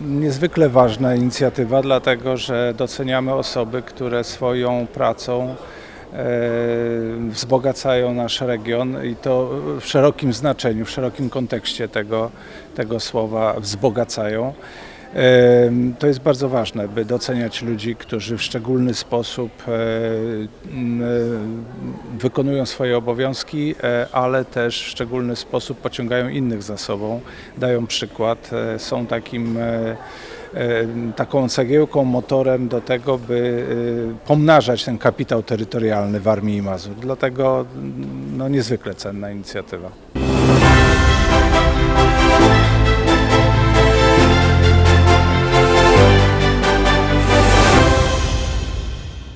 niezwykle ważna inicjatywa, dlatego że doceniamy osoby, które swoją pracą e, wzbogacają nasz region i to w szerokim znaczeniu, w szerokim kontekście tego, tego słowa wzbogacają. Em, To jest bardzo ważne, by doceniać ludzi, którzy w szczególny sposób e, e, wykonują swoje obowiązki, e, ale też w szczególny sposób pociągają innych za sobą, dają przykład, e, są takim e, taką cegiełką, motorem do tego, by pomnażać ten kapitał terytorialny w Armii i Mazur. Dlatego no, niezwykle cenna inicjatywa.